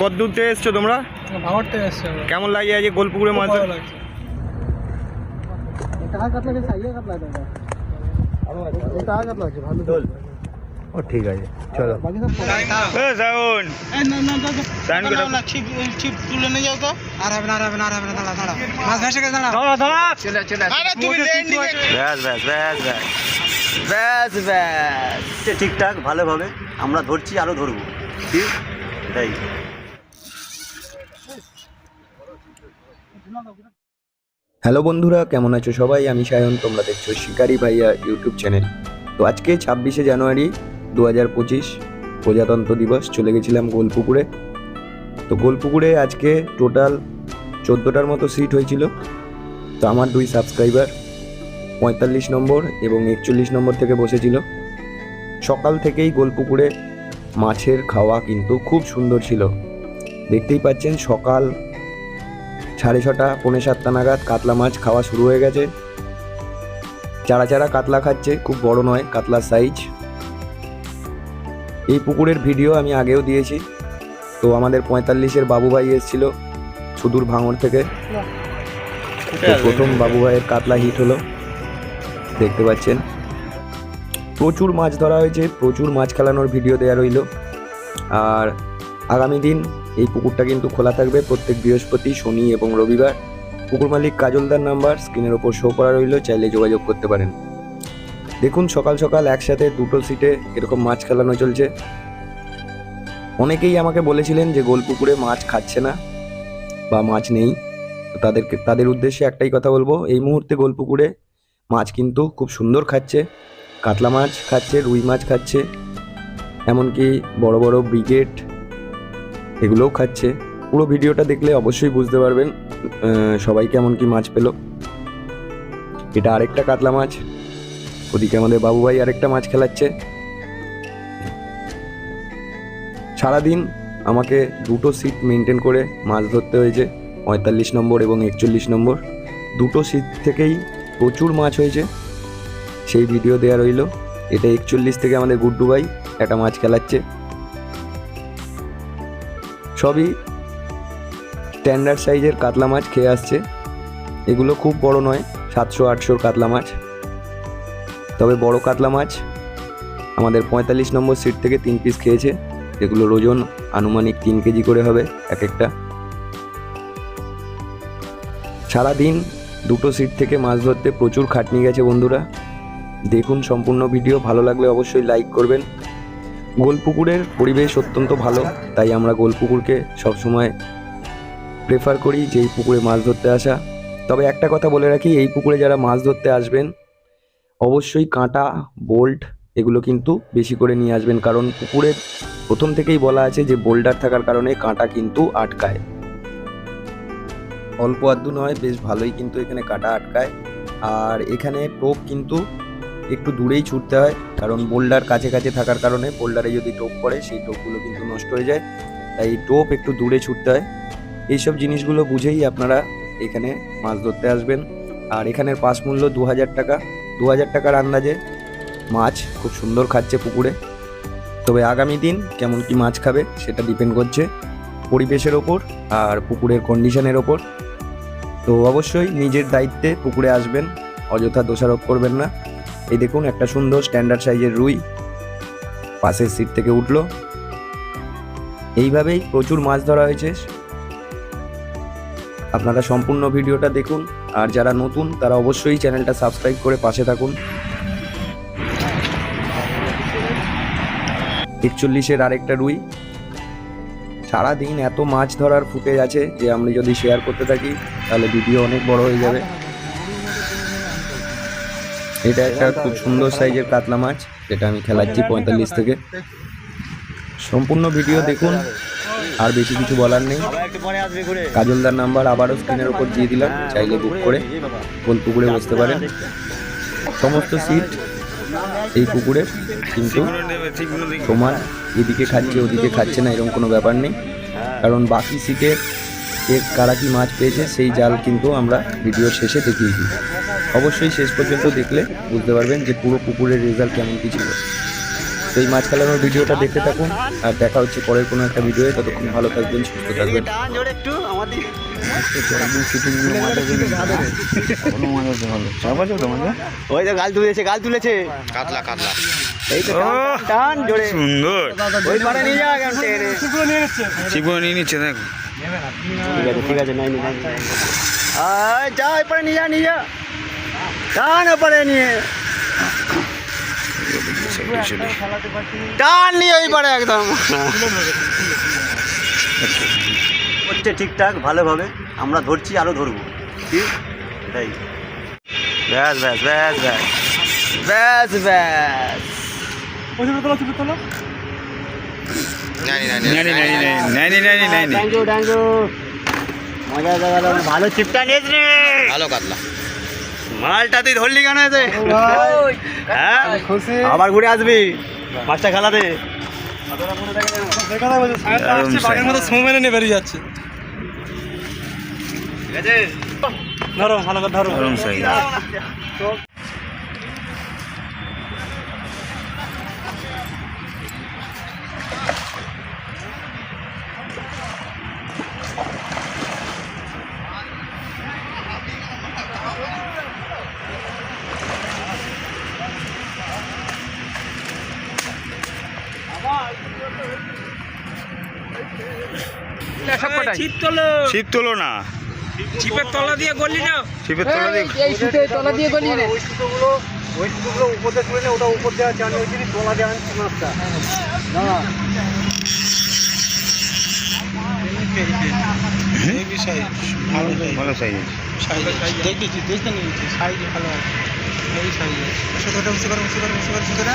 কত দূর থেকে এসছো তোমরা? ভাঙর থেকে এসছে কেমন লাগে আজকে গোলপুকুরে মাছ ও ঠিক আছে চলো। সাউন সাউন ছিপ ছিপ তুলে নিয়ে যাও তো। আর হবে না আর হবে না আর হবে না দাঁড়া দাঁড়া মাছ ভেসে গেছে দাঁড়া দাঁড়া দাঁড়া চলে চলে আরে তুমি লেন ব্যাস ব্যাস ব্যাস ব্যাস। ব্যাস ব্যাস। ঠিকঠাক ভালোভাবে। আমরা ধরছি আরও ধরবো। ঠিক? এটাই হ্যালো বন্ধুরা, কেমন আছো সবাই? আমি সায়ন, তোমরা দেখছ শিকারি ভাইয়া ইউটিউব চ্যানেল। তো আজকে ছাব্বিশে জানুয়ারি দু হাজার পঁচিশ, প্রজাতন্ত্র দিবস, চলে গেছিলাম গোলপুকুরে। তো গোলপুকুরে আজকে টোটাল চোদ্দোটার মতো সিট হয়েছিল। তো আমার দুই সাবস্ক্রাইবার, পঁয়তাল্লিশ নম্বর এবং একচল্লিশ নম্বর থেকে বসেছিল। সকাল থেকেই গোলপুকুরে মাছের খাওয়া কিন্তু খুব সুন্দর ছিল। দেখতেই পাচ্ছেন সকাল সাড়ে ছটা পৌনে সাতটা নাগাদ কাতলা মাছ খাওয়া শুরু হয়ে গেছে। চারা চারা কাতলা খাচ্ছে খুব বড় নয় কাতলার সাইজ এই পুকুরের ভিডিও আমি আগেও দিয়েছি। তো আমাদের পঁয়তাল্লিশের বাবু ভাই এসেছিল সুদূর ভাঙর থেকে। প্রথম বাবু ভাইয়ের কাতলা হিট হলো। দেখতে পাচ্ছেন। প্রচুর মাছ ধরা হয়েছে প্রচুর মাছ খেলানোর ভিডিও দেওয়া রইল। আর আগামী দিন এই পুকুরটা কিন্তু খোলা থাকবে প্রত্যেক বৃহস্পতি, শনি এবং রবিবার। পুকুর মালিক কাজলদার নাম্বার, স্ক্রিনের ওপর শো করা রইল, চাইলে যোগাযোগ করতে পারেন। দেখুন, সকাল সকাল একসাথে দুটো সিটে এরকম মাছ খেলানো চলছে। অনেকেই আমাকে বলেছিলেন যে গোল পুকুরে মাছ খাচ্ছে না বা মাছ নেই। তাদেরকে, তাদের উদ্দেশ্যে একটাই কথা বলব, এই মুহূর্তে গোল পুকুরে মাছ কিন্তু খুব সুন্দর খাচ্ছে। কাতলা মাছ খাচ্ছে, রুই মাছ খাচ্ছে, এমনকি বড় বড় ব্রিগেড এগুলোও খাচ্ছে। পুরো ভিডিওটা দেখলে অবশ্যই বুঝতে পারবেন সবাই কেমন কি মাছ পেল। এটা আরেকটা কাতলা মাছ। ওদিকে আমাদের বাবু ভাই আরেকটা মাছ খেলাচ্ছে। সারাদিন আমাকে দুটো সিট মেনটেন করে মাছ ধরতে হয়েছে, পঁয়তাল্লিশ নম্বর এবং একচল্লিশ নম্বর। দুটো সিট থেকেই প্রচুর মাছ হয়েছে। সেই ভিডিও দেওয়া রইল। এটা একচল্লিশ থেকে আমাদের গুড্ডু ভাই একটা মাছ খেলাচ্ছে। সবই স্ট্যান্ডার্ড সাইজের কাতলা মাছ খেয়ে আসছে। এগুলো খুব বড় নয়, সাতশো, আটশোর কাতলা মাছ। তবে বড় কাতলা মাছ আমাদের পঁয়তাল্লিশ নম্বর সিট থেকে তিন পিস খেয়েছে। যেগুলোর ওজন আনুমানিক তিন কেজি করে হবে এক একটা। সারাদিন দুটো সিট থেকে মাছ ধরতে প্রচুর খাটনি গেছে বন্ধুরা। দেখুন সম্পূর্ণ ভিডিও ভালো লাগলে অবশ্যই লাইক করবেন। গোলপুকুরের পরিবেশ অত্যন্ত ভালো, তাই আমরা গোলপুকুরকে সবসময় প্রেফার করি যে এই পুকুরে মাছ ধরতে আসা। তবে একটা কথা বলে রাখি, এই পুকুরে যারা মাছ ধরতে আসবেন, অবশ্যই কাঁটা বোল্ট এগুলো কিন্তু বেশি করে নিয়ে আসবেন, কারণ পুকুরে প্রথম থেকেই বলা আছে যে বোল্ডার থাকার কারণে কাঁটা কিন্তু আটকায়। অল্প আধটু নয়, বেশ ভালোই কিন্তু এখানে কাঁটা আটকায়। আর এখানে টোপ কিন্তু একটু দূরেই ছুটতে হয়, কারণ বোল্ডার কাছে কাছে থাকার কারণে বোল্ডারে যদি টোপ পড়ে, সেই টোপগুলো কিন্তু নষ্ট হয়ে যায়। তাই টোপ একটু দূরে ছুটতে হয়। এইসব জিনিসগুলো বুঝেই আপনারা এখানে মাছ ধরতে আসবেন। আর এখানের পাস মূল্য দু হাজার টাকা। দু হাজার টাকার আন্দাজে মাছ খুব সুন্দর খাচ্ছে পুকুরে। তবে আগামী দিন কেমন কি মাছ খাবে সেটা ডিপেন্ড করছে পরিবেশের ওপর আর পুকুরের কন্ডিশনের ওপর। তো অবশ্যই নিজের দায়িত্বে পুকুরে আসবেন, অযথা দোষারোপ করবেন না। এই দেখুন, একটা সুন্দর স্ট্যান্ডার্ড সাইজের রুই পাশের সিট থেকে উঠল। এইভাবেই প্রচুর মাছ ধরা হয়েছে। আপনারা সম্পূর্ণ ভিডিওটা দেখুন, আর যারা নতুন, তারা অবশ্যই চ্যানেলটা সাবস্ক্রাইব করে পাশে থাকুন। একচল্লিশের আরেকটা রুই। সারাদিন এত মাছ ধরার ফুটেজ আছে যে আমরা যদি শেয়ার করতে থাকি, তাহলে ভিডিও অনেক বড় হয়ে যাবে। এটা একটা খুব সুন্দর সাইজের কাতলা মাছ, যেটা আমি খেলাচ্ছি পঁয়তাল্লিশ থেকে। সম্পূর্ণ ভিডিও দেখুন, আর বেশি কিছু বলার নেই। কাজলদার নাম্বার আবারও স্ক্রিনের উপর দিয়ে দিলাম, চাইলে বুক করে কোন পুকুরে বসতে পারেন। সমস্ত সিট এই পুকুরে, কিন্তু সমান এদিকে খাচ্ছে, ওদিকে খাচ্ছে না, এরকম কোনো ব্যাপার নেই। কারণ বাকি সিটে এর কারা কি মাছ পেয়েছে, সেই জাল কিন্তু আমরা ভিডিওর শেষে দেখিয়েছি। অবশ্যই শেষ পর্যন্ত দেখলে বুঝতে পারবেন যে পুরো পুকুরের রেজাল্ট কেমন কি ছিল। তো এই মাছ খেলানোর ভিডিওটা দেখতে থাকুন আর দেখা হচ্ছে পরের কোনো একটা ভিডিওয়ে। ততক্ষণ ভালো থাকবেন সুস্থ থাকবেন। ওই তো গাল তুলেছে গাল তুলেছে। কাতলা কাতলা সুন্দর নিয়ে নিয়ে নিচ্ছে দেখ ঠিক আছে ঠিক আছে নাই আয় যা নিয়ে যা নিয়ে যা। টান ওপারে নিয়ে। টান নিয়ে ওই পারে একদম। হচ্ছে ঠিকঠাক ভালোভাবে। আমরা ধরছি আরও ধরবো। কি? এটাই। ব্যাস ব্যাস ব্যাস ব্যাস। ব্যাস ব্যাস। ভালো চিপটা নিয়েছ রে ভালো কাতলা। মালটা তুই ধরলি কেন এতে? হ্যাঁ? আবার ঘুরে আসবি। মাছটা খেলাতে ধরো ভালো করে ধরো। ছিপ তোলো। ছিপ তোলো না। ছিপের তলা দিয়ে গলি না ছিপের তোলা দিয়ে এই সুতে তলা দিয়ে গলি না। ওই সুতোগুলো ওই সুতোগুলো উপর দিয়ে তুলে ওটা উপর দেওয়া জানি ওই জিনিস তোলা দিয়ে আনছি মাছটা। এই বিষয় ভালো ভালো সাইজ। সাইজ। দেখেছি দেখতে নিয়েছি। সাইজ ভালো আছে। এই সাইজ উঁচু করে উঁচু করে উঁচু করে না না না সাইন করে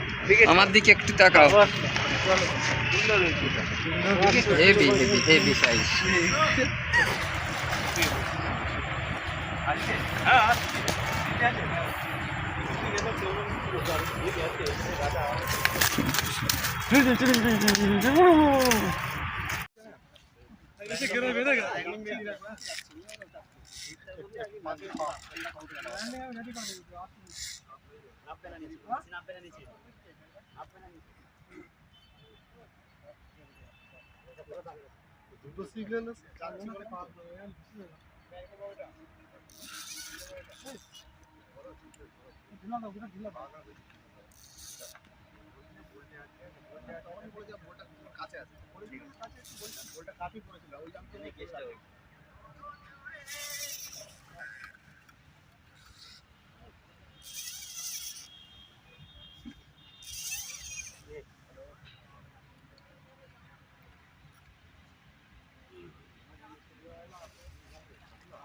ছিপ তুলে নিয়ে যাও তো আর হবে না আর হবে না আর হবে না দাঁড়া দাঁড়া মাছ ভেসে গেছে দাঁড়া দাঁড়া দাঁড়া চলে চলে আরে তুমি লেন দিকে করো ওখানে কর মাছ ভেসে মাথা দে মাথা দে মাথা দে মাথা মাথা বলা মারো মারো ও কাকা বিডিকেট এই তো দেখা এ। রে শালা খাবার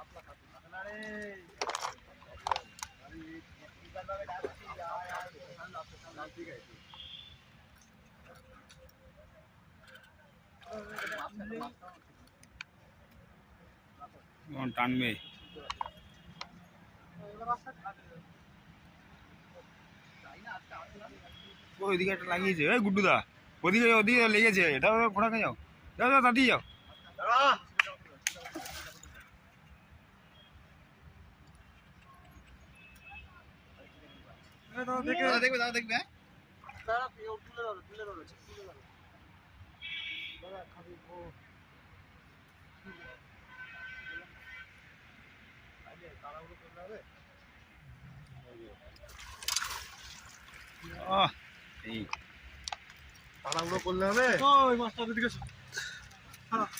আমার দিকে একটু তাকাও হেভি হেভি হেভি সাইজ কোন টানবে। ওইদিকে একটা লাগিয়েছে। এই গুড্ডুদা ওদিকে ওদিকে লেগেছে। এটা ঘোড়া যাও। যাও যাও তাড়াতাড়ি যাও। দেখবে দাদা দেখবে আহ, এই। তাড়াহুড়ো করলে হবে? ওই মাছটা দিকে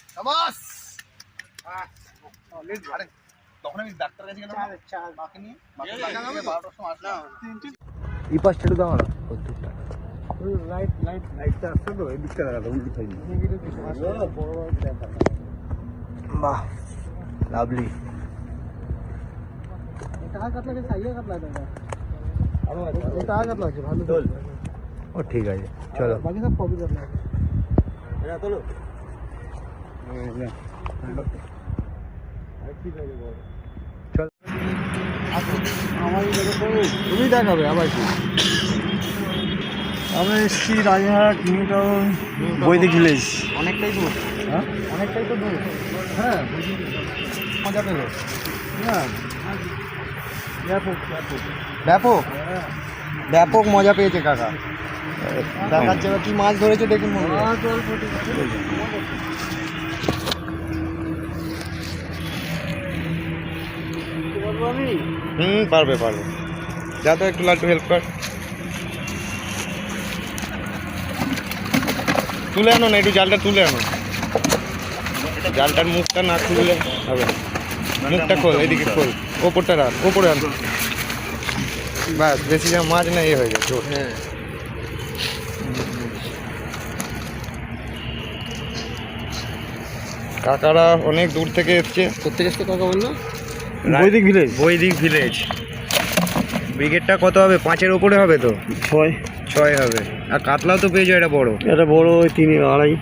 সাবাস! তখন আমি ডাক্তার কাছে গেলাম। মাকে নিয়ে মাকে লাগাবে বারোটার সময় আসলাম। পাশটা একটু দাও না লাইট লাইট লাইটটা আসছে তো এই দিকটা লাগাতো ওই দিকটা বাহ লাভলি ও ঠিক আছে চলো বাকি সব কপি করলাম এটা তোলো তুমি দেখাবে আবার কি? আমরা এসছি Rajarhat New Town Vedic Village. অনেকটাই দূর। হ্যাঁ? অনেকটাই তো দূর। হ্যাঁ। মজা পেল। হ্যাঁ। ব্যাপক ব্যাপক। ব্যাপক? ব্যাপক মজা পেয়েছে কাকা। দেখাচ্ছে কি মাছ ধরেছে দেখুন বন্ধুরা। হুম পারবে পারবে। যা তো একটু লাট্টু হেল্প কর। তুলে আনো না একটু জালটা তুলে আনো। জালটার মুখটা না খুললে হবে মুখটা খোল এদিকে খোল। ওপরটা রাখ ওপরে আন। বাস বেশি যা মাছ না ইয়ে হয়ে যায় চোট কাকারা অনেক দূর থেকে এসছে। কোথেকে এসছে কাকা বলল? বৈদিক ভিলেজ বৈদিক ভিলেজ ব্রিগেডটা কত হবে? পাঁচের ওপরে হবে তো? ছয়। ছয় হবে। আর কাতলাও তো পেয়েছ এটা বড়। এটা বড় ওই তিন আড়াই।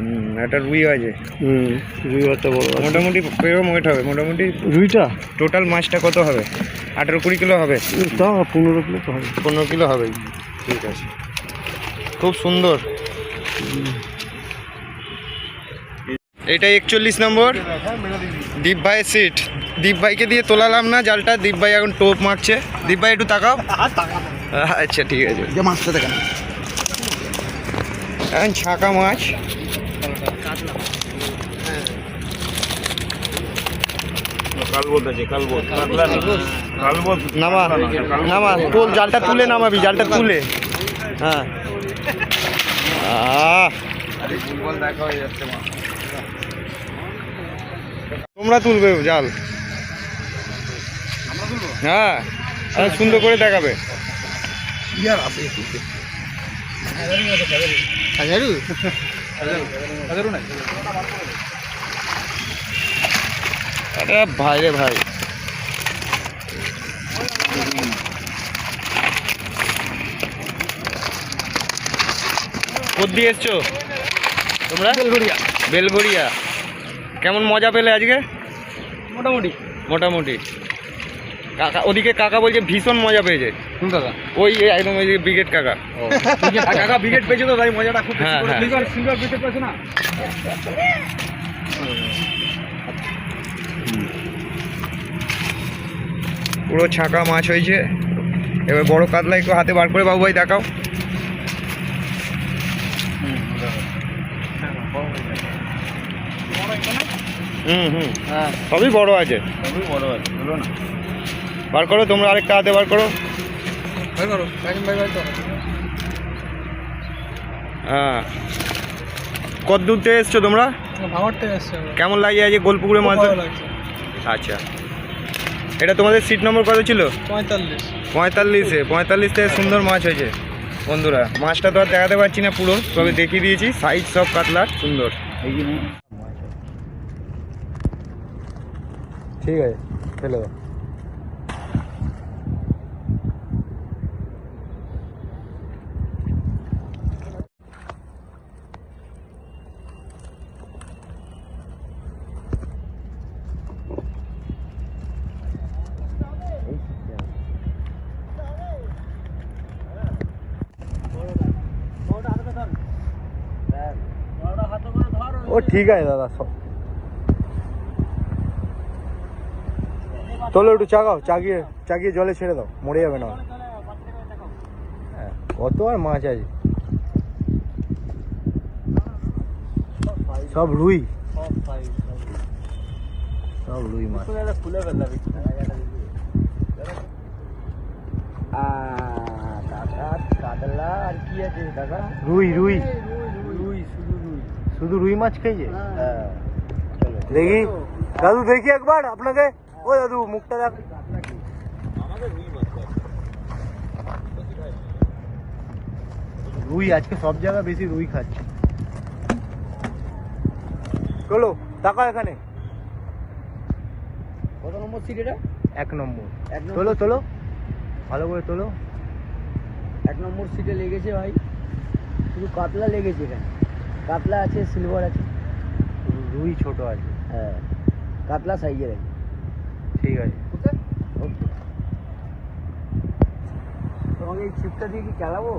হুম একটা রুই আছে। হুম রুই একটা বড় মোটামুটি পেয়েও ওয়েট হবে? মোটামুটি রুইটা? টোটাল মাছটা কত হবে? আঠেরো কুড়ি কিলো হবে? তা পনেরো কিলো তো হবে। পনেরো কিলো হবে ঠিক আছে। খুব সুন্দর। এটা একচল্লিশ নম্বর। দীপ ভাইয়ের সিট দীপ ভাইকে দিয়ে তোলালাম না জালটা। দীপ ভাই এখন টোপ মারছে। দীপ ভাই একটু তাকাও। আচ্ছা ঠিক আছে। মাছটা দেখেন। এখন ছাকা মাছ। নামা নামা তোল জালটা তুলে নামাবি জালটা তুলে। হ্যাঁ। আহ। তোমরা তুলবে জাল। হ্যাঁ আরে সুন্দর করে দেখাবে। আরে ভাই রে ভাই। কোথ দিয়ে এসছো? তোমরা বেলগড়িয়া বেলগড়িয়া কেমন মজা পেলে আজকে? মোটামুটি। মোটামুটি। কাকা ওদিকে কাকা বলছে ভীষণ মজা পেয়েছে। কাকা? ওই একদম ওই ব্রিগেড কাকা। কাকা। ব্রিগেড পেয়েছে তো তাই মজাটা খুব হ্যাঁ, হ্যাঁ। সিঙ্গল ব্রিগেড পেয়েছে না? পুরো ছাঁকা মাছ হয়েছে। এবার বড় কাতলা একটু হাতে বার করে বাবু ভাই দেখাও। হুম হুম। হ্যাঁ। সবই বড় আছে। খুবই বড় আছে বলো না। বার করো তোমরা আরেকটা হাতে বার করো। ভাই করো ভাই ভাই তো হ্যাঁ। কত দূর থেকে এসছো তোমরা? ভাঙর থেকে এসছে কেমন লাগে আজকে গোলপুকুরে মাছ আচ্ছা। এটা তোমাদের সিট নম্বর কত ছিল? পঁয়তাল্লিশ। পঁয়তাল্লিশে। পঁয়তাল্লিশ থেকে সুন্দর মাছ হয়েছে। বন্ধুরা মাছটা তো আর দেখাতে পারছি না পুরো তবে দেখিয়ে দিয়েছি। সাইজ সব কাতলার সুন্দর। ঠিক আছে ফেলে দাও ও ঠিক আছে দাদা সব তোলো একটু চাগাও চাগিয়ে চাগিয়ে জলে ছেড়ে দাও মরে যাবে না। হ্যাঁ, কত আর মাছ আছে? সব রুই। সব রুই মাছ। খুলে কাতলা আর কি আছে দাদা রুই রুই। রুই শুধু রুই শুধু রুই মাছ খেয়েছে? হ্যাঁ দেখি। দাদু দেখি একবার আপনাকে। ও দাদু মুখটা দেখ। রুই আজকে সব জায়গায় বেশি রুই খাচ্ছে। চলো টাকা এখানে। কত নম্বর সিট এটা? এক নম্বর। এক নম্বর তোলো তোলো। ভালো করে তোলো। এক নম্বর সিটে লেগেছে ভাই। শুধু কাতলা লেগেছে এখানে। কাতলা আছে সিলভার আছে। রুই ছোট আছে। হ্যাঁ। কাতলা সাইজের আছে। ঠিক আছে। ওকে? ওকে। তোমাকে এই ছিপটা দিয়ে কি খেলাবো